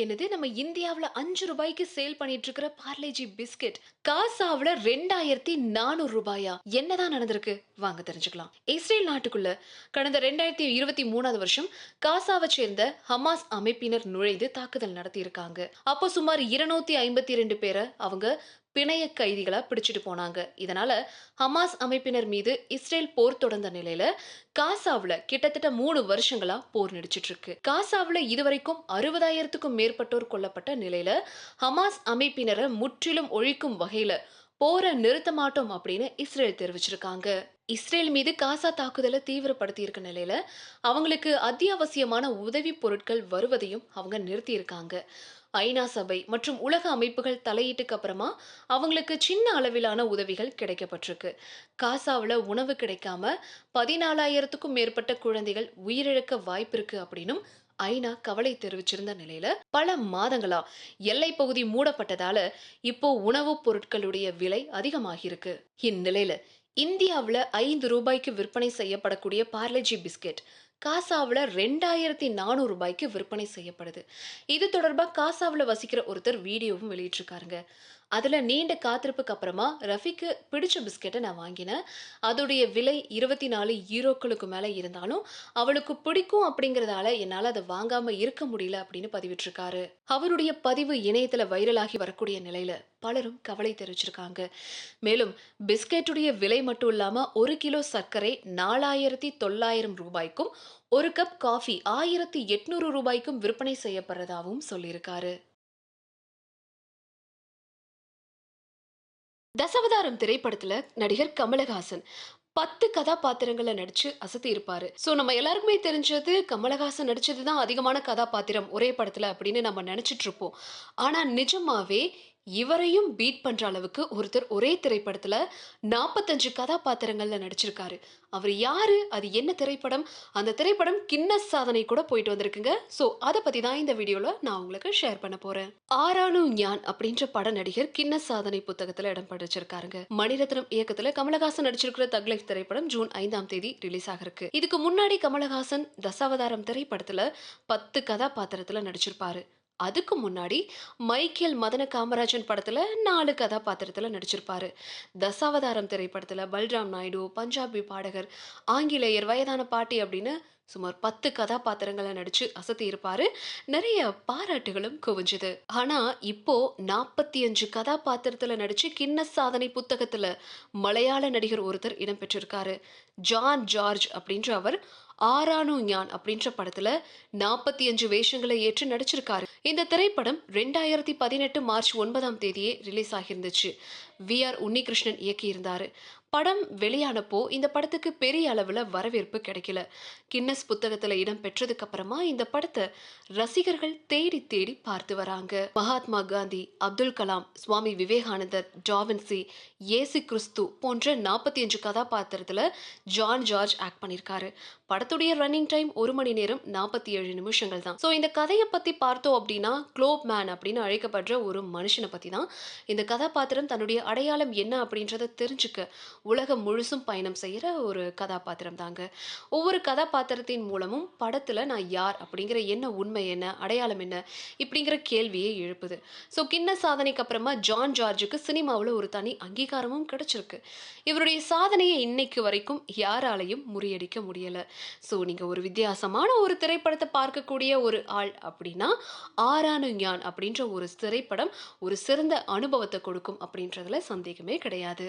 என்னது நம்ம இந்தியாவில் அஞ்சு ரூபாய்க்கு சேல் பண்ணிட்டு இருக்கிற பார்லேஜி பிஸ்கட் காசாவுல ரெண்டாயிரத்தி நானூறு ரூபாயா? என்னதான் நடந்திருக்கு? வாங்க தெரிஞ்சுக்கலாம். இஸ்ரேல் நாட்டுக்குள்ள கடந்த ரெண்டாயிரத்தி இருபத்தி மூணாவது வருஷம் காசாவை சேர்ந்த ஹமாஸ் அமைப்பினர் நுழைந்து தாக்குதல் நடத்தியிருக்காங்க. அப்போ சுமார் இருநூத்தி ஐம்பத்தி ரெண்டு பேரை அவங்க பிணைய கைதிகளை பிடிச்சிட்டு போனாங்க. இதனால ஹமாஸ் அமைப்பினர் மீது இஸ்ரேல் போர் தொடர்ந்த நிலையில காசாவில் கிட்டத்தட்ட மூணு வருஷங்களா போர் நடிச்சிட்டு இருக்கு காசாவில் இதுவரைக்கும் அறுபதாயிரத்துக்கும் மேற்பட்டோர் கொல்லப்பட்ட நிலையில ஹமாஸ் அமைப்பினரை முற்றிலும் ஒழிக்கும் வகையில போரை நிறுத்த மாட்டோம் அப்படின்னு இஸ்ரேல் தெரிவிச்சிருக்காங்க. இஸ்ரேல் மீது காசா தாக்குதலை தீவிரப்படுத்தி இருக்க நிலையில அவங்களுக்கு அத்தியாவசியமான உதவி பொருட்கள் வருவதையும் அவங்க நிறுத்தியிருக்காங்க. ஐநா சபை மற்றும் உலக அமைப்புகள் தலையீட்டுக்கு அப்புறமா அவங்களுக்கு சின்ன அளவிலான உதவிகள் கிடைக்கப்பட்டிருக்கு. காசாவில் உணவு கிடைக்காம பதினாலாயிரத்துக்கும் மேற்பட்ட குழந்தைகள் உயிரிழக்க வாய்ப்பிருக்கு அப்படின்னும் ஐநா கவலை தெரிவிச்சிருந்த நிலையில பல மாதங்களா எல்லை பகுதி மூடப்பட்டதால இப்போ உணவுப் பொருட்களுடைய விலை அதிகமாகியிருக்கு. இந்நிலையில இந்தியாவில ஐந்து ரூபாய்க்கு விற்பனை செய்யப்படக்கூடிய பார்லஜி பிஸ்கெட் காசாவில் ரெண்டாயிரத்தி நானூறு ரூபாய்க்கு விற்பனை செய்யப்படுது. இது தொடர்பாக காசாவில் வசிக்கிற ஒருத்தர் வீடியோவும் வெளியிட்டிருக்காருங்க. அதில் நீண்ட காத்திருப்புக்கு அப்புறமா ரஃபிக்கு பிடிச்ச பிஸ்கெட்டை நான் வாங்கினேன். அதோடைய விலை இருபத்தி நாலு ஈரோக்களுக்கு மேலே இருந்தாலும் அவளுக்கு பிடிக்கும் அப்படிங்கிறதால என்னால் அதை வாங்காமல் இருக்க முடியல அப்படின்னு பதிவிட்டிருக்காரு. அவருடைய பதிவு இணையத்தில் வைரலாகி வரக்கூடிய நிலையில் பலரும் கவலை தெரிவிச்சிருக்காங்க. மேலும் பிஸ்கெட்டுடைய விலை மட்டும் இல்லாமல் ஒரு கிலோ சர்க்கரை நாலாயிரத்தி தொள்ளாயிரம் ரூபாய்க்கும் ஒரு கப் காஃபி ஆயிரத்தி எட்நூறு ரூபாய்க்கும் விற்பனை செய்யப்படுறதாகவும் சொல்லியிருக்காரு. தசவதாரம் திரைப்படத்துல நடிகர் கமலஹாசன் பத்து கதாபாத்திரங்களை நடிச்சு அசத்தி இருப்பாரு. ஸோ நம்ம எல்லாருக்குமே தெரிஞ்சது கமலஹாசன் நடிச்சது தான் அதிகமான கதாபாத்திரம் ஒரே படத்துல அப்படின்னு நம்ம நினைச்சிட்டு இருப்போம். ஆனா நிஜமாவே இவரையும் பீட் பண்ற அளவுக்கு ஒருத்தர் ஒரே திரைப்படத்துல நாற்பத்தஞ்சு கதாபாத்திரங்கள்ல நடிச்சிருக்காரு. அவர் யாரு? அது என்ன திரைப்படம்? அந்த திரைப்படம் கின்னஸ் சாதனை கூட போயிட்டு வந்திருக்குங்க. ஸோ அதை பத்தி தான் இந்த வீடியோல நான் உங்களுக்கு ஷேர் பண்ண போறேன். ஆரானு ஞான் அப்படின்ற பட நடிகர் கின்னஸ் சாதனை புத்தகத்துல இடம் படிச்சிருக்காருங்க. மணிரத்னம் இயக்கத்துல கமலஹாசன் நடிச்சிருக்கிற தக்லைஃப் திரைப்படம் ஜூன் ஐந்தாம் தேதி ரிலீஸ் ஆகிருக்கு. இதுக்கு முன்னாடி கமலஹாசன் தசாவதாரம் திரைப்படத்துல பத்து கதாபாத்திரத்துல நடிச்சிருப்பாரு. அதுக்கு முன்னாடி மைக்கேல் மதன காமராஜன் படத்தில் நாலு கதாபாத்திரத்தில் நடிச்சிருப்பாரு. தசாவதாரம் திரைப்படத்தில் பல்ராம் நாயுடு பஞ்சாபி பாடகர் ஆங்கிலேயர் வயதான பாட்டி அப்படின்னு சுமார் பத்து கதாபாத்திரங்களை நடிச்சு அசத்தி இருப்பாரு. நிறைய பாராட்டுகளும் குவிஞ்சுது. ஆனா இப்போ நாற்பத்தி அஞ்சு கதாபாத்திரத்துல நடிச்சு கின்னஸ் சாதனை புத்தகத்துல மலையாள நடிகர் ஒருத்தர் இடம்பெற்றிருக்காரு ஜான் ஜார்ஜ் அப்படின்ற அவர் ஆரானு ஞான் அப்படின்ற படத்துல நாற்பத்தி அஞ்சு வேஷங்களை ஏற்று நடிச்சிருக்காரு. இந்த திரைப்படம் ரெண்டாயிரத்தி பதினெட்டு மார்ச் ஒன்பதாம் தேதியே ரிலீஸ் ஆகியிருந்துச்சு. வி ஆர் உன்னிகிருஷ்ணன் இயக்கியிருந்தார். படம் வெளியானப்போ இந்த படத்துக்கு பெரிய அளவில் வரவேற்பு கிடைக்கல. கின்னஸ் புத்தகத்தில் இடம் பெற்றதுக்கு அப்புறமா இந்த படத்தை ரசிகர்கள் தேடி தேடி பார்த்து வராங்க. மகாத்மா காந்தி அப்துல் கலாம் சுவாமி விவேகானந்தர் ஜாவின்சி ஏசு கிறிஸ்து போன்ற நாற்பத்தி அஞ்சு கதாபாத்திரத்தில் ஜான் ஜார்ஜ் ஆக்ட் பண்ணியிருக்காரு. படத்துடைய ரன்னிங் டைம் ஒரு மணி நேரம் நாற்பத்தி ஏழு நிமிஷங்கள் தான் ஸோ இந்த கதையை பற்றி பார்த்தோம் அப்படின்னா க்ளோப் மேன் அப்படின்னு அழைக்கப்படுற ஒரு மனுஷனை பற்றி தான் இந்த கதாபாத்திரம் தன்னுடைய அடையாளம் என்ன அப்படின்றத தெரிஞ்சுக்க உலகம் முழுசும் பயணம் செய்கிற ஒரு கதாபாத்திரம் தாங்க ஒவ்வொரு கதாபாத்திரத்தின் மூலமும் படத்தில் நான் யார் அப்படிங்கிற என்ன உண்மை என்ன அடையாளம் என்ன இப்படிங்கிற கேள்வியை எழுப்புது. ஸோ கிண்ண சாதனைக்கு அப்புறமா ஜான் ஜார்ஜுக்கு சினிமாவில் ஒரு தனி அங்கீகாரமும் கிடைச்சிருக்கு. இவருடைய சாதனையை இன்னைக்கு வரைக்கும் யாராலையும் முறியடிக்க முடியலை. ஸோ நீங்கள் ஒரு வித்தியாசமான ஒரு திரைப்படத்தை பார்க்கக்கூடிய ஒரு ஆள் அப்படின்னா ஆறானு ஞான் அப்படின்ற ஒரு திரைப்படம் ஒரு சிறந்த அனுபவத்தை கொடுக்கும் அப்படின்றதுல சந்தேகமே கிடையாது.